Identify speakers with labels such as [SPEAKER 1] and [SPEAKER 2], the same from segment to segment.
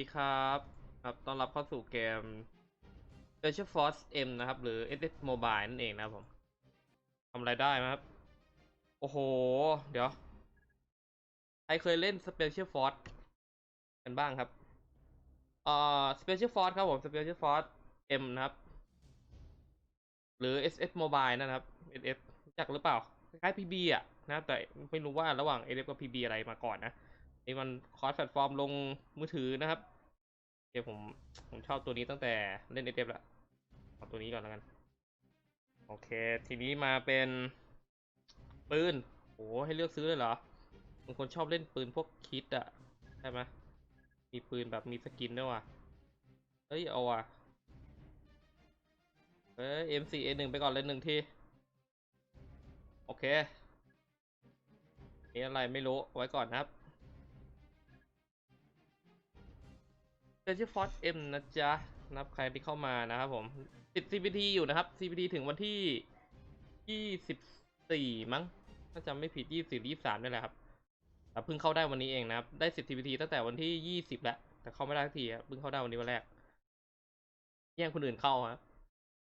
[SPEAKER 1] ดีครับครับต้อนรับเข้าสู่เกม Special Force M นะครับ หรือ SS Mobile นั่นเองนะครับผมทำอะไรได้ไหมครับ โอ้โห เดี๋ยว ใครเคยเล่น Special Force กันบ้างครับเอ่อ Special Force ครับผม Special Force M นะครับ หรือ SS Mobile นะครับ SS รู้จักหรือเปล่า คล้ายๆ PB อะนะแต่ไม่รู้ว่าระหว่าง SS กับ PB อะไรมาก่อนนะนี่มันคอร์สแพลตฟอร์มลงมือถือนะครับ คผมผมชอบตัวนี้ตั้งแต่เล่นเอเละเอาตัวนี้ก่อนแล้วกัน โอเค ทีนี้มาเป็นปืนโอ้ให้เลือกซื้อเลยเหรอบางคนชอบเล่นปืนพวกคิดอะใช่ไหมมีปืนแบบมีสกินด้วยว่ะเฮ้ยเอาว่ะเฮ้ย M4A1 ไปก่อนเลยหนึ่งที โอเคนี่อะไรไม่รู้ไว้ก่อนนะครับ เ s นชื่อฟอสเอ็มนะจ๊ะ นับใครที่เข้ามานะครับผมติด CPT อยู่นะครับ CPT ถึงวันที่24มั้ง ถ้าจำไม่ผิด24 23นี่แหละครับแต่เพิ่งเข้าได้วันนี้เองนะครับ ได้สิทธิ์ CPT ตั้งแต่วันที่20แล้ว แต่เข้าไม่ได้ทีครับเพิ่งเข้าได้วันนี้วันแรก แย่งคนอื่นเข้าครับ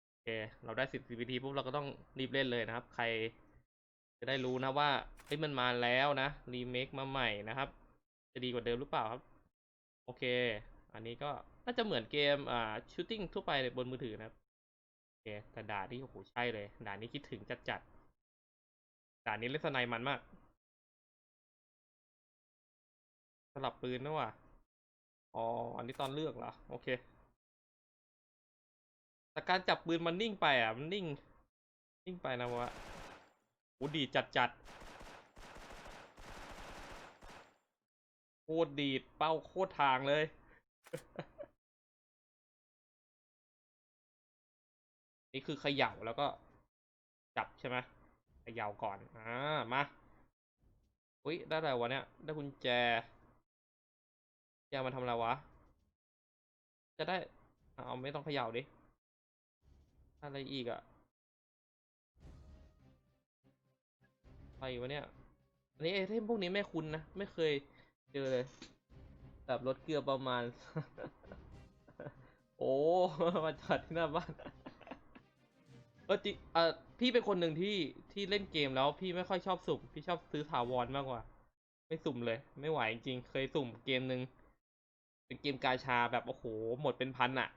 [SPEAKER 1] โอเค เราได้สิทธิ์ CPT ปุ๊บเราก็ต้องรีบเล่นเลยนะครับ ใครจะได้รู้นะว่าเฮ้ยมันมาแล้วนะ รีเมคมาใหม่นะครับ จะดีกว่าเดิมหรือเปล่าครับ โอเค อันนี้ก็น่าจะเหมือนเกมอ่าชูตติ้งทั่วไปเลยบนมือถือนะครับโอเคแต่ด่านนี้โอ้โหใช่เลยด่านนี้คิดถึงจัดจัดด่านนี้เล่นสไนมันมากสลับปืนนะว่ะอ๋ออันนี้ตอนเลือกเหรอโอเคแต่การจับปืนมันนิ่งไปอะมันนิ่ง นิ่งไปนะวะโอ้ดีจัดจัดโคตรดีดเป้าโคตรทางเลย นี่คือเขย่าแล้วก็จับใช่ไหมเขย่าก่อน อ่า มาอุ้ยได้อะไรวะเนี่ย ได้กุญแจแจมาทำอะไรวะ จะได้ เอาไม่ต้องเขย่าดิ อะไรอีกอะอะไรวะเนี่ย อันนี้ไอเทมพวกนี้ไม่คุ้นนะ ไม่เคยเจอเลย แบบรถเกลือประมาณ โอ้ มาจอดที่หน้าบ้านเออจริงเออพี่เป็นคนหนึ่งที่ที่เล่นเกมแล้วพี่ไม่ค่อยชอบสุ่ม พี่ชอบซื้อถาวรมากกว่า ไม่สุ่มเลย ไม่ไหวจริง เคยสุ่มเกมหนึ่งเป็นเกมกาชาแบบโอ้โหหมดเป็นพันอะ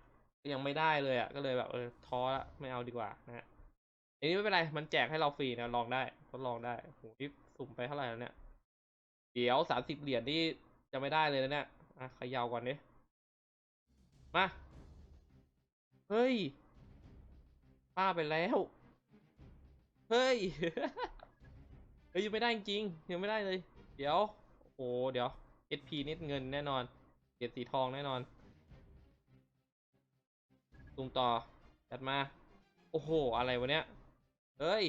[SPEAKER 1] ยังไม่ได้เลยอะก็เลยแบบเออท้อละไม่เอาดีกว่านะฮะอันนี้ไม่เป็นไร มันแจกให้เราฟรีนะลองได้ทดลองได้โอ้โหนี่สุ่มไปเท่าไหร่แล้วเนี่ย เดี๋ยวสามสิบเหรียญนี่จะไม่ได้เลยนะเนี่ย อะขยาวก่อนดิมา เฮ้ย ป้าไปแล้ว เฮ้ย เฮ้ยยังไม่ได้จริงยังไม่ได้เลย เดี๋ยว โอ้เดี๋ยว SP นิดเงินแน่นอนเหรียญสีทองแน่นอนตุงต่อ จัดมา โอ้โห อะไรวะเนี้ย เฮ้ย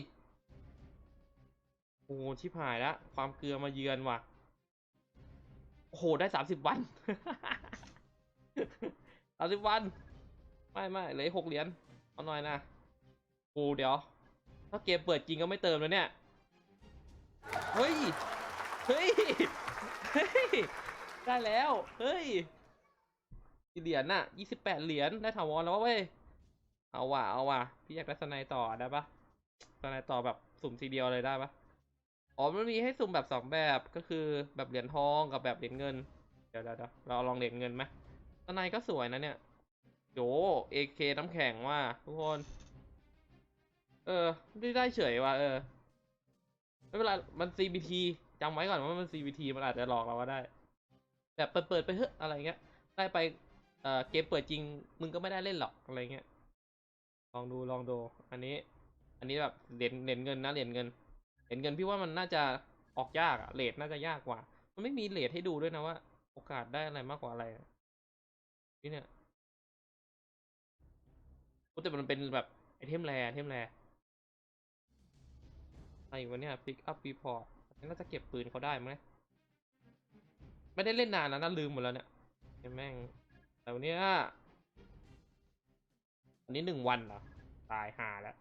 [SPEAKER 1] โอ้โหชิบหายล้วความเกลือมาเยือนว่ะ โอ้โหได้สามสิบวันสามสิบวัน ไม่ไม่เหลือหกเหรียญเอาหน่อยนะโอ้เดี๋ยว ถ้าเกมเปิดจริงก็ไม่เติมแล้วเนี่ย เฮ้ย เฮ้ย เฮ้ย ได้แล้ว เฮ้ยกี่เหรียญน่ะยี่สิบแปดเหรียญได้ถาวรแล้วเว้ย เอาว่ะ เอาว่ะ พี่อยากได้สไนต่อได้ปะสไนต่อแบบสุ่มทีเดียวเลยได้ปะ อ๋อมันมีให้สุ่มแบบสองแบบก็คือแบบเหรียญทองกับแบบเหรียญเงิน เดี๋ยวเดี๋ยวเดี๋ยวเราลองเหรียญเงินไหมสไนก็สวยนะเนี่ยโยเอเคน้ำแข็งว่ะทุกคน เออได้ได้เฉยว่ะเออไม่เป็นไรมัน CBT จำไว้ก่อนว่ามัน CBT มันอาจจะหลอกเราก็ได้ แบบเปิดเปิดไปเถอะอะไรเงี้ย ได้ไปเอ่อเกมเปิดจริงมึงก็ไม่ได้เล่นหรอกอะไรเงี้ย ลองดูลองดู อันนี้ อันนี้แบบเหรียญเหรียญเงินนะเหรียญเงิน เหรียญเงินพี่ว่ามันน่าจะออกยากอะเลทน่าจะยากกว่า มันไม่มีเลทให้ดูด้วยนะว่า โอกาสได้อะไรมากกว่าอะไรอะนี่เนี่ยโอ้แต่มันเป็นแบบไอเทมแรไอเทมแรอะไรวะเนี่ย pick up report น่าจะเก็บปืนเขาได้ไหมไม่ได้เล่นนานแล้วนะลืมหมดแล้วเนี่ยแม่งแต่วันเนี้ยวันนี้หนึ่งวันเหรอ ตายหาแล้ว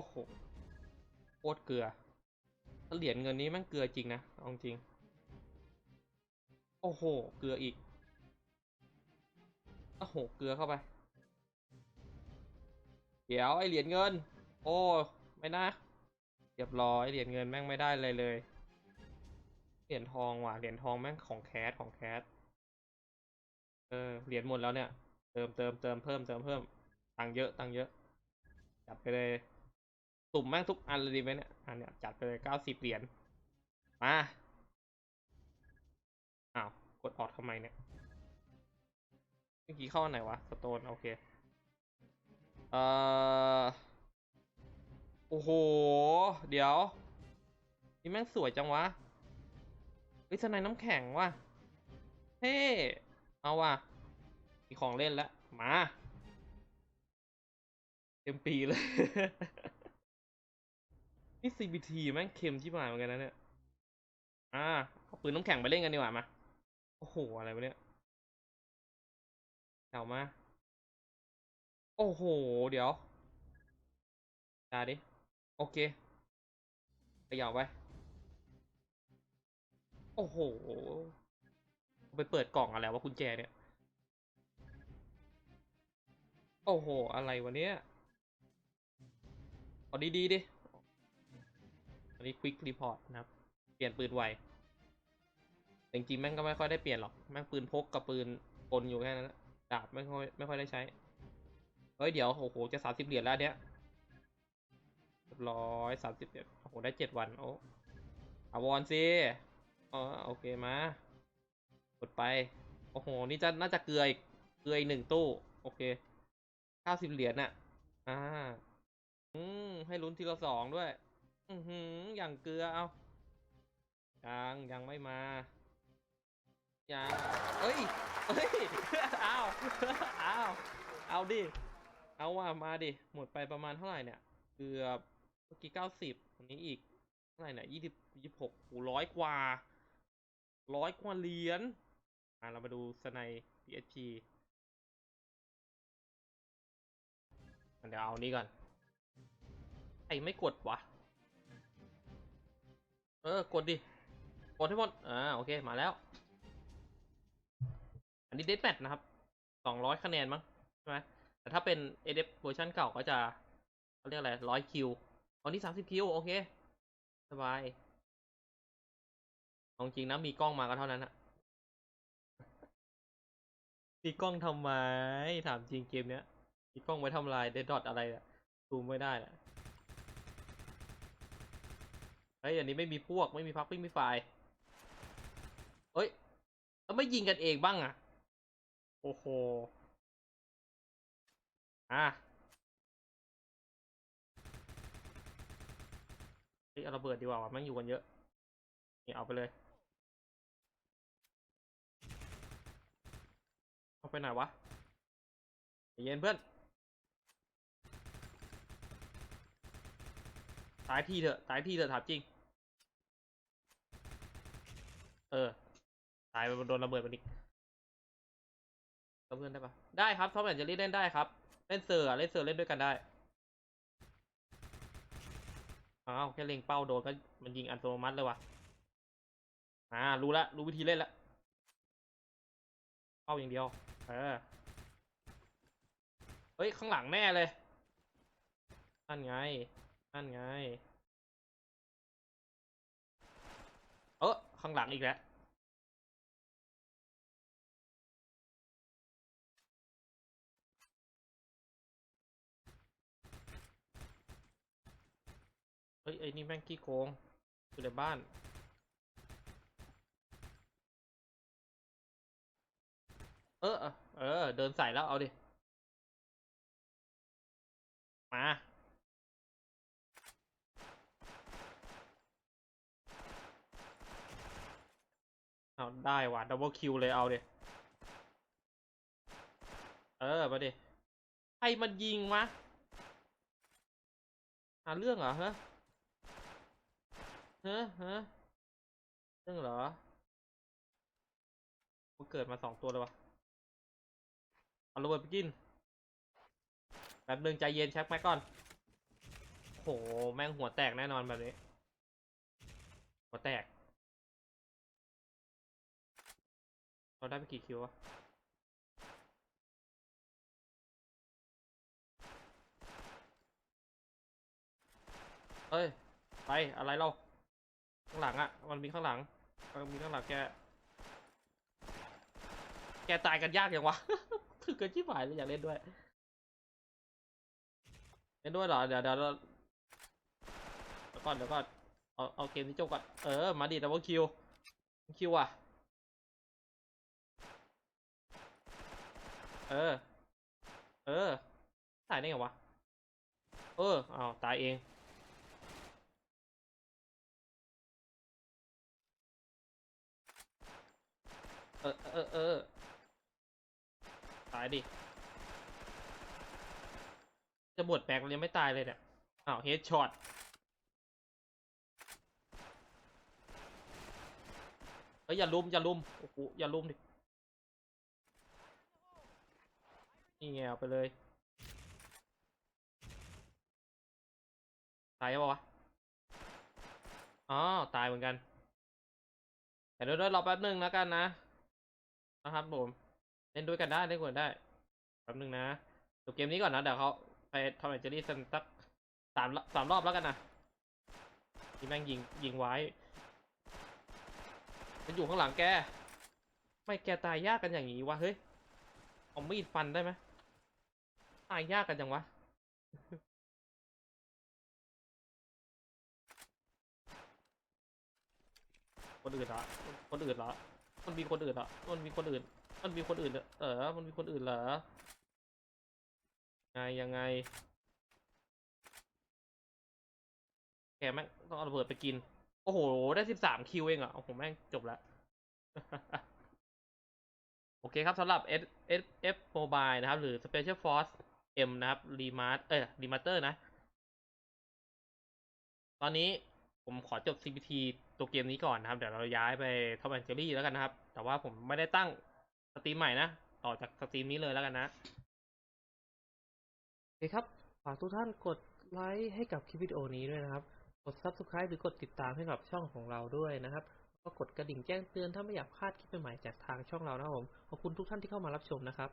[SPEAKER 1] อ้โหโคตรเกลือเหรียญเงินนี้แม่งเกลือจริงนะเอาจริง โอ้โห เกลืออีก โอ้โห เกลือเข้าไป เดี๋ยวไอเหรียญเงิน โอ้ไม่นะเรียบร้อยเหรียญเงินแม่งไม่ได้เลยเลย เหรียญทองว่ะ เหรียญทองแม่งของแคสของแคสเออ เหรียญหมดแล้วเนี่ย เติมเติมเติมเพิ่มเติมเพิ่ม ตังเยอะ ตังเยอะ จัดไปเลย ตุ่มแม่งทุกอันเลยดีไหมเนี่ยอันเนี้ยจัดไปเลยเก้าสิบเหรียญมาอ้าว กดออกทำไมเนี่ยเมื่อกี้เข้าอันไหนวะสโตนโอเคเอ่อโอ้โห เดี๋ยว นี่แม่งสวยจังวะเฮ้ยสไนน้ำแข็งว่ะเท่เอาว่ะ มีของเล่นแล้ว มา เต็มปีเลย นี่ CBT แม่งเค็มที่หมายเหมือนกันนะเนี่ย อ่าเอาปืนน้ำแข็งไปเล่นกันดีกว่ามา โอ้โห อะไรวะเนี่ยเอามา โอ้โห เดี๋ยวดาดิ โอเคไปยาวไป โอ้โห ไปเปิดกล่องอะไรวะกุญแจเนี่ย โอ้โห อะไรวะเนี่ยเอาดีๆดิ อันนี้ Quick Report นะครับ เปลี่ยนปืนไวแต่จริงๆแม่งก็ไม่ค่อยได้เปลี่ยนหรอก แม่งปืนพกกับปืนกลอยู่แค่นั้นดาบไม่ค่อยไม่ค่อยได้ใช้ เฮ้ยเดี๋ยวโอ้โหจะสามสิบเหรียญแล้วเนี้ยเรียบร้อยสามสิบเหรียญโอ้โหได้เจ็ดวันโอ้อาวอนสิอ๋อโอเคมากดไป โอ้โห นี่จะน่าจะเกลืออีกเกลืออีกหนึ่งตู้ โอเคเก้าสิบเหรียญน่ะ อ่า อืม ให้ลุ้นทีละสองด้วย อือหือ อย่างเกลือเอายังยังไม่มา ยังเอ้ยเอ้ยเอาวอ้าเอาดิ เอาว่ามาดิ หมดไปประมาณเท่าไหร่เนี่ย เกือบเมื่อกี้เก้าสิบอันนี้อีกเท่าไหร่เนี่ยยี่สิบยี่หกโอ้ร้อยกว่า ร้อยกว่าเหรียญ อะเรามาดูสไน PSP เดี๋ยวเอานี้ก่อน ไอ้ไม่กดวะ เออกดดิ กดให้หมด อ่าโอเคมาแล้ว อันนี้เดทแมทนะครับสองร้อยคะแนนมั้งใช่ไหมแต่ถ้าเป็น ADF เวอร์ชันเก่าก็จะเขาเรียกอะไรร้อยคิวตอนนี้สามสิบคิวโอเค สบายเอาจริงนะมีกล้องมาก็เท่านั้นอะมีกล้องทำไมถามจริงเกมเนี้ยมีกล้องไว้ทำลายเดดดอทอะไรอะซูมไม่ได้อะเฮ้ ยอันนี้ไม่มีพวกไม่มีพักไม่มีไฟเฮ้ยแล้วไม่ยิงกันเองบ้างอะโอ้โห อะเฮ้ยเอาระเบิดดีกว่าวะม่งอยู่กันเยอะนี่เอาไปเลย เอาไปไหนวะเย็นเพื่อน ตายพี่เถอะ ตายพี่เถอะถามจริง เออ ตายไปโดนระเบิดมันอีกกับเพื่อนได้ปะได้ครับท็อปแอนเจลี่เล่นได้ครับ เล่นเซอร์อเล่นเซอร์เล่นด้วยกันได้อ้าวแค่เล็งเป้าโดนก็มันยิงอัตโนมัติเลยวะอ่า รู้ละรู้วิธีเล่นละเป้าอย่างเดียว เออ เฮ้ย ข้างหลังแน่เลยนั่นไงนั่นไง เออ ข้างหลังอีกแล้วเฮ้ยไอ้นี่แม่งขี้โกงอยู่ในบ้านเออเออ เออ เดินใส่แล้วเอาดิ มา เอา ได้ว่ะดับเบิลคิวเลยเอาเดิเออมาดิใครมันยิงวะหาเรื่องเหรอฮะเฮ้ฮะเรื่องเหรอมันเกิดมาสองตัวเลยวะเอาระเบิดไปกินแป๊บนึงใจเย็นแช็คแม็กก่อนโห แม่งหัวแตกแน่นอนแบบนี้ หัวแตก เราได้ไปกี่คิววะเฮ้ย ไปอะไรเรา ข้างหลังอะมันมีข้างหลัง มันมีข้างหลังแก แกตายกันยากยังวะ ถึงกันชิบหายเลยอยากเล่นด้วย เล่นด้วยเหรอ เดี๋ยวเดี๋ยวเดี๋ยวก่อนเดี๋ยวก่อน เอาเอาเกมนี้จบก่อน เออ มาดิดับเบิลคิว คิวอะ เออ เออ ตายได้ไงวะ เออเอาตายเอง เออ เออ เออ ตายดิ จะบวดแบกยังไม่ตายเลยเนี่ยอ้าวเฮดช็อตเฮ้ยอย่าลุมอย่าลุมโอ้โหอย่าลุมดิ นี่ไงเอาไปเลยตายปะวะอ๋อตายเหมือนกันแต่เดี๋ยดี๋ยรอแป๊บหนึ่งแล้วกันนะนะครับผมเล่นด้วยกันได้เล่นกันได้แป๊บหนึ่งนะจบเกมนี้ก่อนนะเดี๋ยวเขาไปทอมแอนเจอรี่สันสักสามรอบสามรอบแล้วกันนะที่แม่งยิงยิงไว้ มันอยู่ข้างหลังแก ไม่แกตายยากกันอย่างนี้วะเฮ้ยเอามีดฟันได้ไหม ตายยากกันจังวะ คนอื่นเหรอคนอื่นเหรอมันมีคนอื่นเหรอมันมีคนอื่น มันมีคนอื่นเออ มันมีคนอื่นเหรอ ไงยังไง แกแม่งต้องเอาระเบิดไปกิน โอ้โห ได้สิบสามคิวเองอะ โอ้โห แม่งจบล้วโอเคครับสำหรับ S S F Mobile นะครับ หรือ Special Force M นะครับ Remart เอ้ย Remaster นะ ตอนนี้ผมขอจบ CPT ตัวเกมนี้ก่อนนะครับ เดี๋ยวเราย้ายไป Tom and Jerry แล้วกันนะครับ แต่ว่าผมไม่ได้ตั้งสตรีมใหม่นะ ต่อจากสตรีมนี้เลยแล้วกันนะโอเคครับ ฝากทุกท่านกดไลค์ให้กับคลิปวิดีโอนี้ด้วยนะครับ กด Subscribe หรือกดติดตามให้กับช่องของเราด้วยนะครับก็กดกระดิ่งแจ้งเตือนถ้าไม่อยากพลาดคลิปใหม่ๆจากทางช่องเรานะครับผม ขอบคุณทุกท่านที่เข้ามารับชมนะครับ